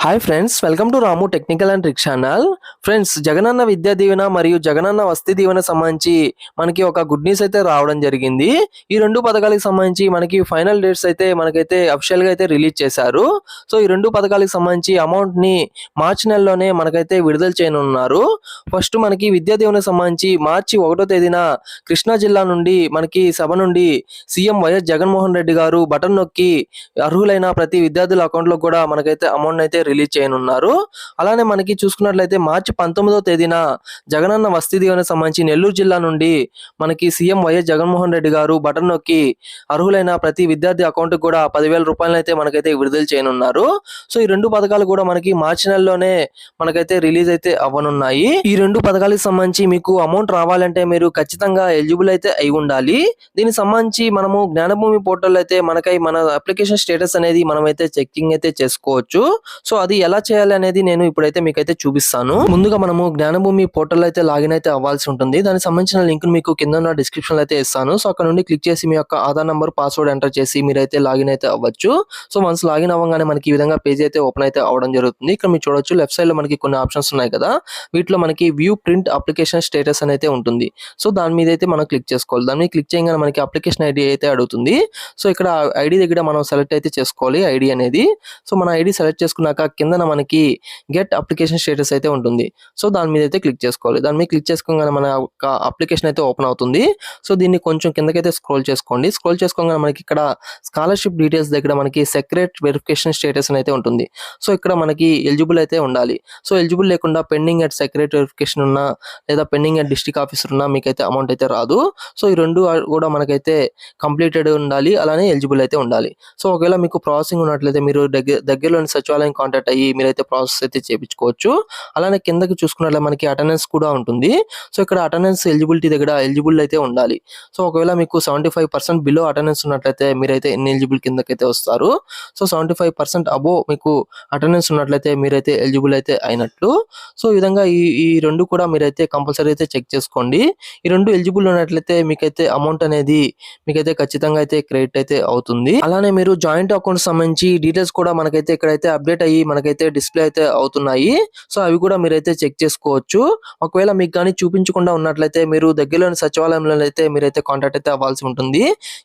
Hi friends welcome to Ramu technical and trick channel friends Jagananna Vidya Deevena మరియు జగనన్న వసతి దీవెన సంబంధించి మనకి ఒక good news అయితే రావడం జరిగింది. ఈ రెండు పథకాలకు సంబంధించి మనకి ఫైనల్ డేట్స్ అయితే మనకైతే అఫిషియల్గా అయితే రిలీజ్ చేశారు. సో ఈ రెండు పథకాలకు సంబంధించి అమౌంట్ని మార్చి నెలలోనే మనకైతే విడుదల చేయనున్నారు. ఫస్ట్ మనకి విద్యా దీవెన సంబంధించి మార్చి ఒకటో తేదీన కృష్ణా జిల్లా నుండి మనకి సభ నుండి సీఎం వైఎస్ జగన్మోహన్ రెడ్డి గారు బటన్ నొక్కి అర్హులైన ప్రతి విద్యార్థుల అకౌంట్లో కూడా మనకైతే అమౌంట్ అయితే రిలీజ్ చేయనున్నారు. అలానే మనకి చూసుకున్నట్లయితే మార్చి పంతొమ్మిదో తేదీన జగనన్న వసతి దీవెనకు సంబంధించి నెల్లూరు జిల్లా నుండి మనకి సీఎం వైఎస్ జగన్మోహన్ రెడ్డి గారు బటన్ నొక్కి అర్హులైన ప్రతి విద్యార్థి అకౌంట్ కూడా పదివేల రూపాయలు అయితే మనకైతే విడుదల చేయనున్నారు. సో ఈ రెండు పథకాలు కూడా మనకి మార్చి నెలలోనే మనకైతే రిలీజ్ అయితే అవ్వనున్నాయి. ఈ రెండు పథకాలకు సంబంధించి మీకు అమౌంట్ రావాలంటే మీరు ఖచ్చితంగా ఎలిజిబుల్ అయితే అయి ఉండాలి. దీనికి సంబంధించి మనము జ్ఞానభూమి పోర్టల్ అయితే మనకై మన అప్లికేషన్ స్టేటస్ అనేది మనమైతే చెకింగ్ అయితే చేసుకోవచ్చు. సో అది ఎలా చేయాలి అనేది నేను ఇప్పుడైతే మీకైతే చూపిస్తాను. ముందుగా మనము జ్ఞానభూమి పోర్టల్ అయితే లాగిన్ అయితే అవ్వాల్సి ఉంటుంది. దానికి సంబంధించిన లింక్ మీకు కింద ఉన్న డిస్క్రిప్షన్లో అయితే ఇస్తాను. సో అక్కడ నుండి క్లిక్ చేసి మీ యొక్క ఆధార్ నంబర్ పాస్వర్డ్ ఎంటర్ చేసి మీరైతే లాగిన్ అయితే అవ్వచ్చు. సో వన్స్ లాగిన్ అవ్వగానే మనకి ఈ విధంగా పేజ్ అయితే ఓపెన్ అయితే అవడం జరుగుతుంది. ఇక్కడ మీరు చూడొచ్చు లెఫ్ట్ సైడ్లో మనకి కొన్ని ఆప్షన్స్ ఉన్నాయి కదా. వీటిలో మనకి వ్యూ ప్రింట్ అప్లికేషన్ స్టేటస్ అని అయితే ఉంటుంది. సో దాని మీద అయితే మనం క్లిక్ చేసుకోవాలి. దాని మీద క్లిక్ చేయగానే మనకి అప్లికేషన్ ఐడి అయితే అడుగుతుంది. సో ఇక్కడ ఐడి దగ్గర మనం సెలెక్ట్ అయితే చేసుకోవాలి ఐడి అనేది. సో మన ఐడి సెలెక్ట్ చేసుకున్నాక కిందన మనకి గెట్ అప్లికేషన్ స్టేటస్ అయితే ఉంటుంది. సో దాని మీద అయితే క్లిక్ చేసుకోవాలి. దాని మీద క్లిక్ చేసుకోగానే మన ఒక అప్లికేషన్ అయితే ఓపెన్ అవుతుంది. సో దీన్ని కొంచెం కిందకైతే స్క్రోల్ చేసుకోండి. స్క్రోల్ చేసుకోగానే మనకి ఇక్కడ స్కాలర్షిప్ డీటెయిల్స్ దగ్గర మనకి సెక్రెట్ వెరిఫికేషన్ స్టేటస్ అయితే ఉంటుంది. సో ఇక్కడ మనకి ఎలిజిబుల్ అయితే ఉండాలి. సో ఎలిజిబుల్ లేకుండా పెండింగ్ అట్ సెక్రెట్ వెరిఫికేషన్ ఉన్నా లేదా పెండింగ్ అట్ డిస్ట్రిక్ట్ ఆఫీసర్ ఉన్నా మీకైతే అమౌంట్ అయితే రాదు. సో ఈ రెండు కూడా మనకైతే కంప్లీటెడ్ ఉండాలి. అలానే ఎలిజిబుల్ అయితే ఉండాలి. సో ఒకవేళ మీకు ప్రాసెసింగ్ ఉన్నట్లయితే మీరు దగ్గర దగ్గరలోని సచివాలయం కాంటాక్ట్ అయ్యి మీరైతే ప్రాసెస్ అయితే చేయించుకోవచ్చు అలానే కిందకి చూసుకున్నట్లే మనకి అటెండెన్స్ కూడా ఉంటుంది. సో ఇక్కడ అటెండెన్స్ ఎలిజిబిలిటీ దగ్గర ఎలిజిబుల్ అయితే ఉండాలి. సో ఒకవేళ మీకు seventy five percent below attendance ఉన్నట్లయితే మీరైతే ఎన్ని ఎలిజిబుల్ కిందకైతే వస్తారు. So seventy five percent above మీకు అటెండెన్స్ ఉన్నట్లయితే మీరైతే ఎలిజిబుల్ అయితే అయినట్లు. సో ఈ విధంగా ఈ ఈ రెండు కూడా మీరైతే కంపల్సరీ అయితే చెక్ చేసుకోండి. ఈ రెండు ఎలిజిబుల్ ఉన్నట్లయితే మీకైతే అమౌంట్ అనేది మీకైతే ఖచ్చితంగా అయితే క్రెడిట్ అయితే అవుతుంది. అలానే మీరు జాయింట్ అకౌంట్ సంబంధించి డీటెయిల్స్ కూడా మనకైతే ఇక్కడైతే అప్డేట్ అయ్యి మనకైతే డిస్ప్లే అయితే అవుతున్నాయి. సో అవి కూడా మీరైతే చెక్ చేసుకోవచ్చు. ఒకవేళ మీకు కానీ చూపించకుండా ఉన్నట్లయితే మీరు దగ్గరలోని సచివాలయంలో అయితే మీరైతే కాంటాక్ట్ అయితే అవ్వాల్సి ఉంటుంది.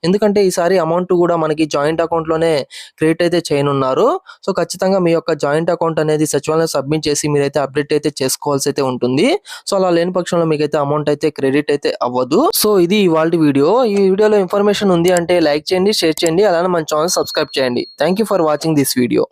ఎందుకంటే ఈసారి అమౌంట్ కూడా మనకి జాయింట్ అకౌంట్లోనే క్రియేట్ అయితే చేయనున్నారు. సో ఖచ్చితంగా మీ యొక్క జాయింట్ అకౌంట్ అనేది సచివాలయం సబ్మిట్ చేసి మీరైతే అప్డేట్ అయితే చేసుకోవాల్సి అయితే ఉంటుంది. సో అలా లేని పక్షంలో మీకైతే అమౌంట్ అయితే క్రెడిట్ అయితే అవ్వదు. సో ఇది ఇవాళ వీడియో. ఈ వీడియోలో ఇన్ఫర్మేషన్ ఉంది అంటే లైక్ చేయండి షేర్ చేయండి. అలానే మన ఛానల్ సబ్స్క్రైబ్ చేయండి. Thank for watching this video